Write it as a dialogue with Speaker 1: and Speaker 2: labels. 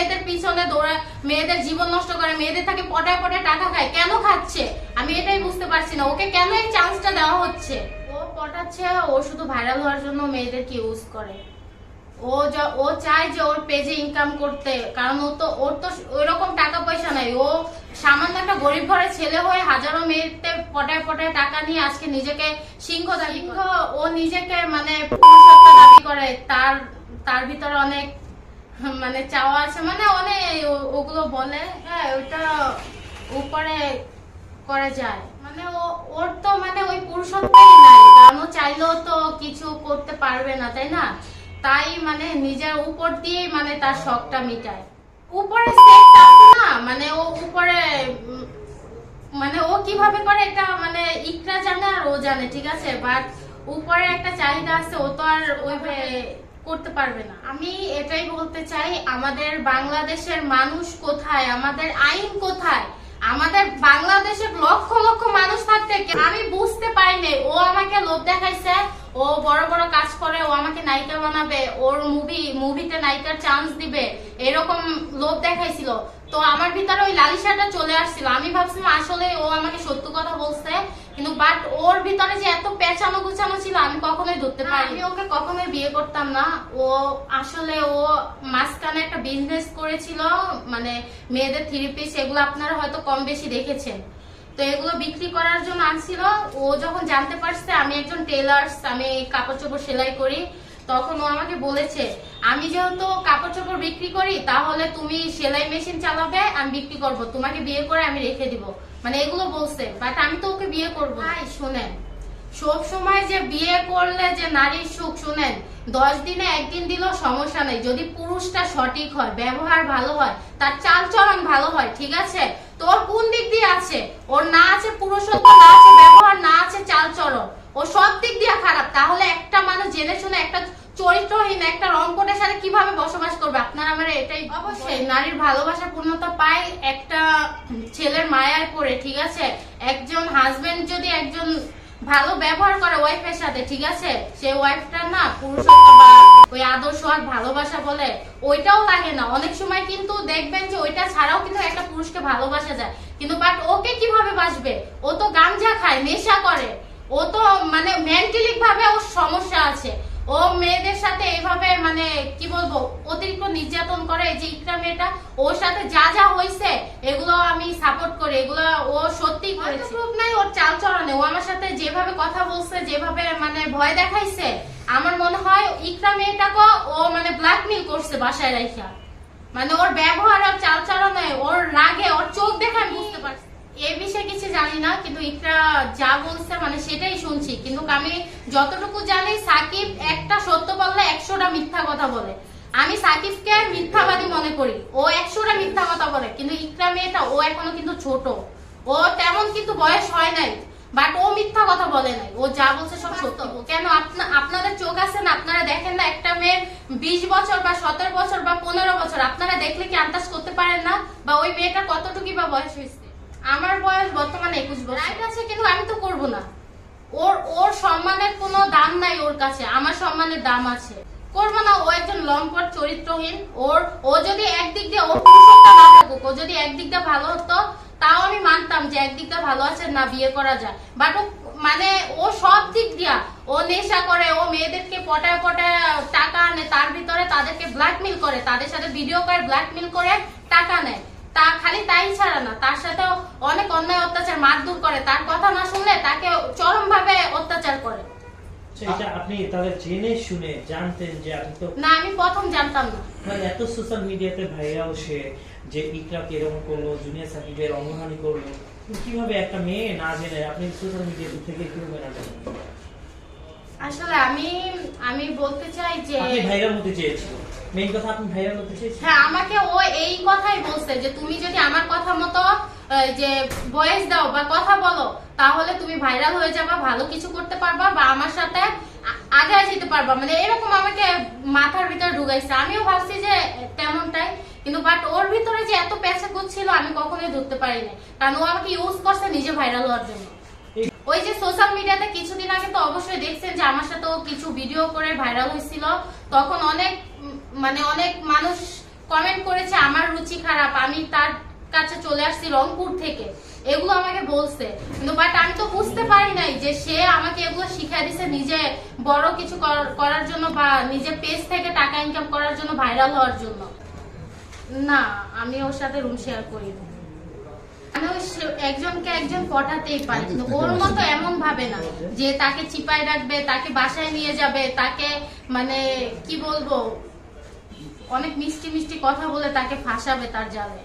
Speaker 1: মেয়েদের পিছনে দৌড়ে মেয়েদের জীবন নষ্ট করে মেয়েদের থেকে পটায় পটায় টাকা খায় কেন খাচ্ছে? আমি এটাই বুঝতে পারছি না। ওকে কেন এই চান্সটা দেওয়া হচ্ছে? ও পটাচ্ছে ও শুধু ভাইরাল হওয়ার জন্য মেয়েদেরকে ইউজ করে? ও য- ও চায় যে ওর পেজে ইনকাম করতে কারণ ও তো ওর তো ওইরকম টাকা পয়সা নাই। ও সামান্য একটা গরিব ঘরের ছেলে হয়ে হাজারো মেয়েতে পটায় পটায় টাকা নিয়ে আজকে নিজেকে সিংহ দাবি ও নিজেকে মানে দাবি করে। তার তার ভিতরে অনেক মানে চাওয়া আছে মানে অনেক ওগুলো বলে হ্যাঁ ওইটা উপরে করা যায়। মানে ওর তো মানে ওই পুরুষত্বই নাই, কারণ ও চাইলেও তো কিছু করতে পারবে না, তাই না? তাই মানে নিজের উপর দিয়ে মানে তার শখটা মিটায়। উপরে না মানে ও উপরে মানে ও কীভাবে করে এটা মানে ইকরা জানে আর ও জানে, ঠিক আছে? বাট উপরে একটা চাহিদা আছে, ও তো আর ওইভাবে করতে পারবে না। আমি এটাই বলতে চাই, আমাদের বাংলাদেশের মানুষ কোথায়? আমাদের আইন কোথায়? আমাদের বাংলাদেশে লক্ষ লক্ষ মানুষ থাকতে আমি বুঝতে পারিনি ও আমাকে লোভ দেখাইছে, ও বড় বড় কাজ করে, ও আমাকে নায়িকা বানাবে, ওর মুভি মুভিতে নায়িকার চান্স দিবে, এরকম লোভ দেখাইছিল। তো আমার ভিতরে ওই লালিসাটা চলে আসছিল। আমি ভাবছিলাম আসলে ও আমাকে সত্য কথা বলছে বাট ওর ভিতরে যে এত পেঁচানো গুছানো ছিল আমি কখনোই ধরতে পারি আমি ওকে কখনোই বিয়ে করতাম না। ও আসলে ও মাঝখানে একটা বিজনেস করেছিল মানে মেয়েদের থ্রি পিস এগুলো আপনারা হয়তো কম বেশি দেখেছেন। তো এগুলো বিক্রি করার জন্য আনছিল। ও যখন জানতে পারছে আমি একজন টেলার্স আমি কাপড় চোপড় সেলাই করি। তখন ও আমাকে বলেছে আমি যেহেতু কাপড় চোপড় বিক্রি করি তাহলে তুমি সেলাই মেশিন চালাবে আমি বিক্রি করব। তোমাকে বিয়ে করে আমি রেখে দিব। মানে এগুলো বলছে বাট আমি তো ওকে বিয়ে করব। ভাই শোনেন। সব সময় যে বিয়ে করলে যে নারীর সুখ শুনেন দশ দিনে একদিন দিলেও সমস্যা নেই। যদি পুরুষটা সঠিক হয় ব্যবহার ভালো হয় তার চালচলন ভালো হয় ঠিক আছে? তোর কোন দিক দিয়ে আছে? ওর না আছে পুরুষত্ব না আছে ব্যবহার না আছে চালচলন। ও সব দিক দিয়ে খারাপ। তাহলে একটা মানুষ জেনে শুনে একটা চরিত্রহীন একটা রংকটের সাথে কীভাবে বসবাস করবে? আপনার আমার এটাই অবশ্যই। নারীর ভালোবাসা পূর্ণতা পায় একটা ছেলের মায়ায় পড়ে ঠিক আছে? একজন হাজবেন্ড যদি একজন ভালো ব্যবহার করে ওয়াইফের সাথে ঠিক আছে? সে ওয়াইফটা না পুরুষত্ব বা ওই আদর্শ আর ভালোবাসা বলে ওইটাও লাগে না। অনেক সময় কিন্তু দেখবেন যে ওইটা ছাড়াও কিন্তু একটা পুরুষকে ভালোবাসা যায়। কিন্তু বাট ওকে কীভাবে বাসবে ও তো গাঞ্জা খায় নেশা করে। ও তো মানে মেন্টালি ভাবে ওর সমস্যা আছে। ও মেয়েদের সাথে এভাবে মানে কি বলব অতিরিক্ত নির্যাতন করে যে ইকরা মেয়েটা ওর সাথে যা যা হয়েছে এগুলো আমি সাপোর্ট করি এগুলো ও সত্যি করেছে। প্রুফ নাই ওর চাল চলনে ও আমার সাথে যেভাবে কথা বলছে যেভাবে মানে ভয় দেখাইছে আমার মনে হয় ইকরা মেয়েটাকে ও মানে ব্ল্যাকমেল করছে বাসায় রাইখা। মানে ওর ব্যবহার আর চাল চলনে ওর রাগে ওর চোখ দেখে আমি বুঝতে পারছি এ বিষয়ে কিছু জানি না কিন্তু ইকরা যা বলছে মানে সেটাই শুনছি। কিন্তু আমি যতটুকু জানি সাকিব একটা সত্য বললে একশোটা মিথ্যা কথা বলে। আমি সাকিবকে মিথ্যাবাদী মনে করি। ও একশোটা মিথ্যা কথা বলে কিন্তু ইকরা মেয়েটা ও এখনও কিন্তু ছোট। ও তেমন কিন্তু বয়স হয় নাই বাট ও মিথ্যা কথা বলে নাই। ও যা বলছে সব সত্য। কেন আপনাদের চোখ আছে না? আপনারা দেখেন না একটা মেয়ে বিশ বছর বা সতেরো বছর বা পনেরো বছর আপনারা দেখলে কি আন্দাজ করতে পারেন না? বা ওই মেয়েটা কতটুকু বা বয়স হয়েছে? আমার বয়স বর্তমানে একুশ বছর। রাইট আছে কিন্তু আমি তো করব না। ওর ওর সম্মানের কোনো দাম নাই ওর কাছে। আমার সম্মানের দাম আছে। করব না, ও একজন লম্পট চরিত্রহীন। ওর, ও যদি একদিক দিয়ে ওর না থাকুক, ও যদি একদিক দিয়ে ভালো হতো, তাও আমি মানতাম যে একদিক দিয়ে ভালো আছে, না বিয়ে করা যায়। বাট ও মানে ও সব দিক দিয়া, ও নেশা করে, ও মেয়েদেরকে পটায় পটায় টাকা আনে, তার ভিতরে তাদেরকে ব্ল্যাকমেল করে, তাদের সাথে ভিডিও করে ব্ল্যাকমেল করে টাকা নেয়। তা খালি তাই ছাড়া না তার সাথেও অনেক অন্যায় অত্যাচার মারধর করে তার কথা না শুনলে তাকে চরম ভাবে অত্যাচার করে।
Speaker 2: আপনি তাহলে জেনে শুনে জানতেন যে আপনি তো
Speaker 1: না আমি প্রথম জানতাম না।
Speaker 2: মানে এত সোশ্যাল মিডিয়াতে ভাইরাল সে যে ইকরাকে এরকম করল জুনিয়র সাকিবের অঙ্গহানি করল কীভাবে একটা মেয়ে না জেনে আপনি সোশ্যাল মিডিয়া থেকে কীভাবে না জানেন
Speaker 1: আসলে আমি আমি বলতে চাই যে
Speaker 2: আপনি ভাইরাল হতে চেয়েছিল। মেইন কথা আপনি ভাইরাল হতে চেয়েছিলেন।
Speaker 1: হ্যাঁ আমাকে ও এই কথাই বলছে যে তুমি যদি আমার কথা মতো যে ভয়েস দাও বা কথা বলো তাহলে তুমি ভাইরাল হয়ে যাবা ভালো কিছু করতে পারবা বা আমার সাথে আগে যেতে পারবা। মানে এরকম আমাকে মাথার ভিতরে ঢুকাইছে। আমিও ভাবছি যে তেমনটাই কিন্তু বাট ওর ভিতরে যে এত পেঁচা ছিল আমি কখনোই ধরতে পারিনি। কারণ ও আমাকে ইউজ করছে নিজে ভাইরাল হওয়ার জন্য। ওই যে সোশ্যাল মিডিয়াতে কিছুদিন আগে তো অবশ্যই দেখছেন যে আমার সাথেও কিছু ভিডিও করে ভাইরাল হয়েছিল। তখন অনেক মানে অনেক মানুষ কমেন্ট করেছে, আমার রুচি খারাপ, আমি তার কাছে চলে আসছি রংপুর থেকে। এগুলো আমাকে বলছে। কিন্তু বাট আমি তো বুঝতে পারি নাই যে সে আমাকে এগুলো শিখাই দিছে নিজে বড় কিছু কর- করার জন্য বা নিজের পেজ থেকে টাকা ইনকাম করার জন্য ভাইরাল হওয়ার জন্য। না, আমি ওর সাথে রুম শেয়ার করি না আমি ওই সে- একজনকে একজন পটাতেই পারি। কিন্তু ওর মতো এমন ভাবে না যে তাকে চিপায় রাখবে তাকে বাসায় নিয়ে যাবে তাকে মানে কি বলব অনেক মিষ্টি মিষ্টি কথা বলে তাকে ফাঁসাবে তার জালে।